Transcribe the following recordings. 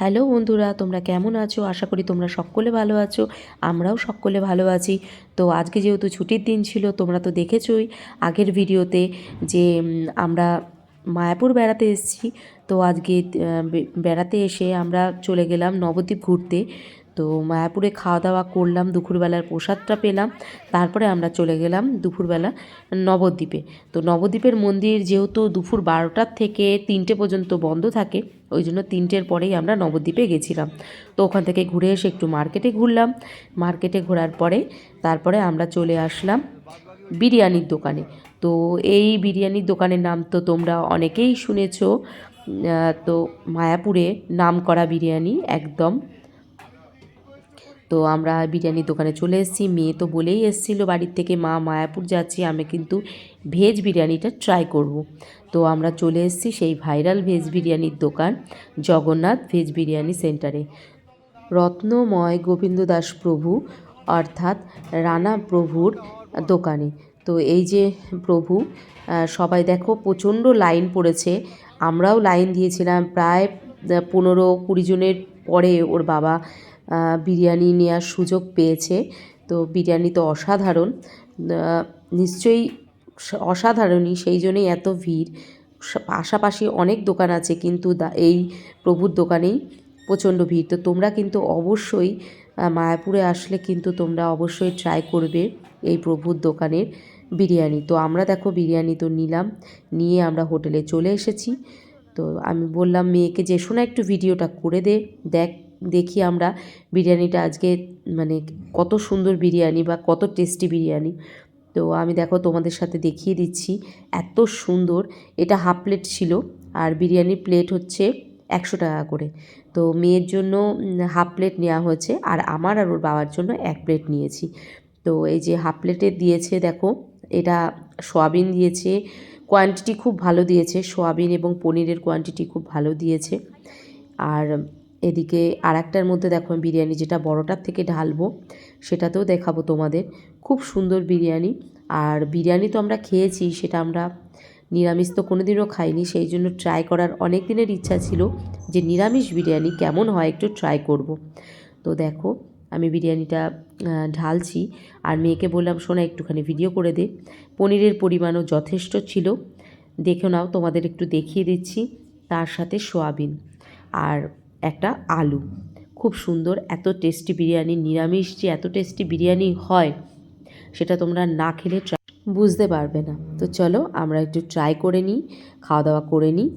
Hello বন্ধুরা, তোমরা কেমন আছো? আশা করি তোমরা সকলে ভালো আছো, আমরাও সকলে ভালো আছি। তো আজকে যেহেতু ছুটির দিন ছিল, তোমরা তো দেখেছোই আগের ভিডিওতে যে আমরা মায়াপুর বেড়াতে এসেছি। তো আজকে বেড়াতে এসে আমরা চলে গেলাম নবদ্বীপ ঘুরতে। তো মায়াপুরে খাওয়া দাওয়া করলাম, দুপুরবেলার প্রসাদটা পেলাম, তারপরে আমরা চলে গেলাম দুপুরবেলা নবদ্বীপে। তো নবদ্বীপের মন্দির যেহেতু দুপুর বারোটার থেকে তিনটে পর্যন্ত বন্ধ থাকে, ওই জন্য তিনটের পরেই আমরা নবদ্বীপে গেছিলাম। তো ওখান থেকে ঘুরে এসে একটু মার্কেটে ঘুরলাম। মার্কেটে ঘোরার পরে তারপরে আমরা চলে আসলাম বিরিয়ানির দোকানে। তো এই বিরিয়ানির দোকানের নাম তো তোমরা অনেকেই শুনেছো তো মায়াপুরে নাম করা বিরিয়ানি একদম। তো আমরা বিরিয়ানির দোকানে চলে এসেছি। মেয়ে তো বলেই এসেছিল, বাড়ির থেকে মা মায়াপুর যাচ্ছি, আমি কিন্তু ভেজ বিরিয়ানিটা ট্রাই করব। তো আমরা চলে এসেছি সেই ভাইরাল ভেজ বিরিয়ানির দোকান, জগন্নাথ ভেজ বিরিয়ানি সেন্টারে রত্নময় গোবিন্দ দাস প্রভু, অর্থাৎ রানা প্রভুর দোকানে। তো এই যে প্রভু সবাই দেখো প্রচণ্ড লাইন পড়েছে। আমরাও লাইন দিয়েছিলাম। প্রায় পনেরো কুড়ি জনের পরে ওর বাবা বিরিয়ানি নেওয়ার সুযোগ পেয়েছে। তো বিরিয়ানি তো অসাধারণ। নিশ্চয়ই অসাধারণই, সেই জন্যই এত ভিড়। পাশাপাশি অনেক দোকান আছে, কিন্তু এই প্রভুর দোকানেই প্রচণ্ড ভিড়। তো তোমরা কিন্তু অবশ্যই মায়াপুরে আসলে কিন্তু তোমরা অবশ্যই ট্রাই করবে এই প্রভুর দোকানের বিরিয়ানি। তো আমরা দেখো বিরিয়ানি তো নিলাম, নিয়ে আমরা হোটেলে চলে এসেছি। তো আমি বললাম, মেয়েকে যে, শোনা একটু ভিডিওটা করে দে, দেখ, দেখি আমরা বিরিয়ানিটা আজকে মানে কত সুন্দর বিরিয়ানি বা কত টেস্টি বিরিয়ানি। তো আমি দেখো তোমাদের সাথে দেখিয়ে দিচ্ছি, এত সুন্দর। এটা হাফ প্লেট ছিল, আর বিরিয়ানির প্লেট হচ্ছে একশো টাকা করে। তো মেয়ের জন্য হাফ প্লেট নেওয়া হয়েছে আর আমার আর ওর বাবার জন্য এক প্লেট নিয়েছি। তো এই যে হাফ প্লেটে দিয়েছে, দেখো, এটা সোয়াবিন দিয়েছে কোয়ান্টিটি খুব ভালো দিয়েছে, সোয়াবিন এবং পনিরের কোয়ান্টিটি খুব ভালো দিয়েছে। আর এদিকে আর একটার মধ্যে দেখো বিরিয়ানি যেটা বড়টার থেকে ঢালবো, সেটাতেও দেখাবো তোমাদের। খুব সুন্দর বিরিয়ানি। আর বিরিয়ানি তো আমরা খেয়েছি, সেটা আমরা নিরামিষ তো কোনোদিনও খাইনি, সেই জন্য ট্রাই করার অনেক দিনের ইচ্ছা ছিল যে নিরামিষ বিরিয়ানি কেমন হয় একটু ট্রাই করব। তো দেখো, আমি বিরিয়ানিটা ঢালছি আর মেয়েকে বললাম, শোনা, একটুখানি ভিডিও করে দে। পনিরের পরিমাণও যথেষ্ট ছিল। দেখে নাও, তোমাদের একটু দেখিয়ে দিচ্ছি। তার সাথে সোয়াবিন আর একটা আলু। খুব সুন্দর, এত টেস্টি বিরিয়ানি, নিরামিষ যে এত টেস্টি বিরিয়ানি হয়, সেটা তোমরা না খেলে বুঝতে পারবে না। তো চলো আমরা একটু ট্রাই করে নিই খাওয়া দাওয়া করে নিই।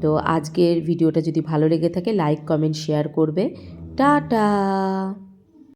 তো আজকের ভিডিওটা যদি ভালো লেগে থাকে লাইক কমেন্ট শেয়ার করবে। টাটা!